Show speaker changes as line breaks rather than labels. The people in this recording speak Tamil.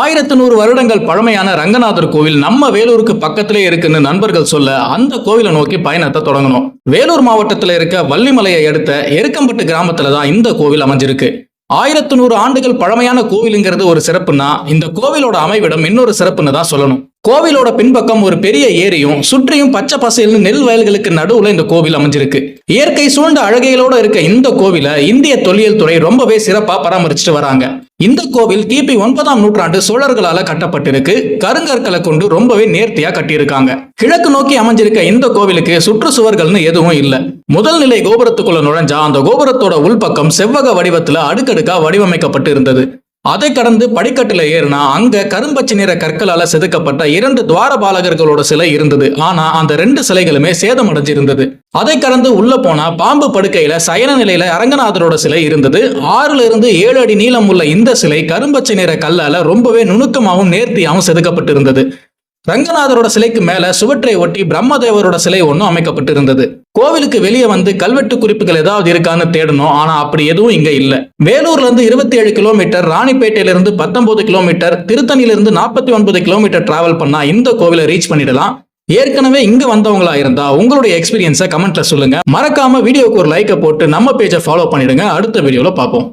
ஆயிரத்து நூறு வருடங்கள் பழமையான ரங்கநாதர் கோவில் நம்ம வேலூருக்கு பக்கத்திலே இருக்குன்னு நண்பர்கள் சொல்ல அந்த கோவிலை நோக்கி பயணத்தை தொடங்கணும். வேலூர் மாவட்டத்தில் இருக்க வள்ளிமலையை அடுத்த எருக்கம்பட்டு கிராமத்துல தான் இந்த கோவில் அமைஞ்சிருக்கு. ஆயிரத்து நூறு ஆண்டுகள் பழமையான கோவிலுங்கிறது ஒரு சிறப்புனா இந்த கோவிலோட அமைவிடம் இன்னொரு சிறப்புன்னு தான் சொல்லணும். கோவிலோட பின்பக்கம் ஒரு பெரிய ஏரியும் சுற்றியும் பச்சை பசையில் நெல் வயல்களுக்கு நடுவுல இந்த கோவில் அமைஞ்சிருக்கு. இயற்கை சூழ்ந்த அழகைகளோடு இருக்க இந்த கோவிலை இந்திய தொல்லியல் துறை ரொம்பவே சிறப்பா பராமரிச்சுட்டு வராங்க. இந்த கோவில் கிபி ஒன்பதாம் நூற்றாண்டு சோழர்களால கட்டப்பட்டிருக்கு. கருங்கற்களை கொண்டு ரொம்பவே நேர்த்தியா கட்டியிருக்காங்க. கிழக்கு நோக்கி அமைஞ்சிருக்க இந்த கோவிலுக்கு சுற்றுச்சுவர்கள்னு எதுவும் இல்ல. முதல் நிலை கோபுரத்துக்குள்ள நுழைஞ்சா அந்த கோபுரத்தோட உள்பக்கம் செவ்வக வடிவத்துல அடுக்கடுக்கா வடிவமைக்கப்பட்டு இருந்தது. அதை கடந்து படிக்கட்டில் ஏறினா அங்க கரும்பச்சை நிற கற்களால செதுக்கப்பட்ட இரண்டு துவாரபாலகர்களோட சிலை இருந்தது. ஆனா அந்த ரெண்டு சிலைகளுமே சேதமடைஞ்சிருந்தது. அதை கடந்து உள்ள போனா பாம்பு படுக்கையில சயன நிலையில அரங்கநாதரோட சிலை இருந்தது. ஆறுல இருந்து ஏழு அடி நீளம் உள்ள இந்த சிலை கரும்பச்சை நிற கல்லால ரொம்பவே நுணுக்கமாகவும் நேர்த்தியாகவும் செதுக்கப்பட்டிருந்தது. ரங்கநாதரோட சிலைக்கு மேல சுவற்றை ஒட்டி பிரம்மதேவரோட சிலை ஒன்றும் அமைக்கப்பட்டிருந்தது. கோவிலுக்கு வெளியே வந்து கல்வெட்டு குறிப்புகள் ஏதாவது இருக்கான்னு தேடணும். ஆனா அப்படி எதுவும் இங்க இல்ல. வேலூர்ல இருந்து இருபத்தி ஏழு கிலோமீட்டர் ராணிப்பேட்டையிலிருந்து பத்தொன்பது கிலோமீட்டர் திருத்தணியிலிருந்து நாற்பத்தி ஒன்பது கிலோமீட்டர் டிராவல் பண்ணா இந்த கோவிலை ரீச் பண்ணிடலாம். ஏற்கனவே இங்க வந்தவங்களா இருந்தா உங்களுடைய எக்ஸ்பீரியன்ஸை கமெண்ட்ல சொல்லுங்க. மறக்காம வீடியோக்கு ஒரு லைக்கை போட்டு நம்ம பேஜை ஃபாலோ பண்ணிடுங்க. அடுத்த வீடியோல பார்ப்போம்.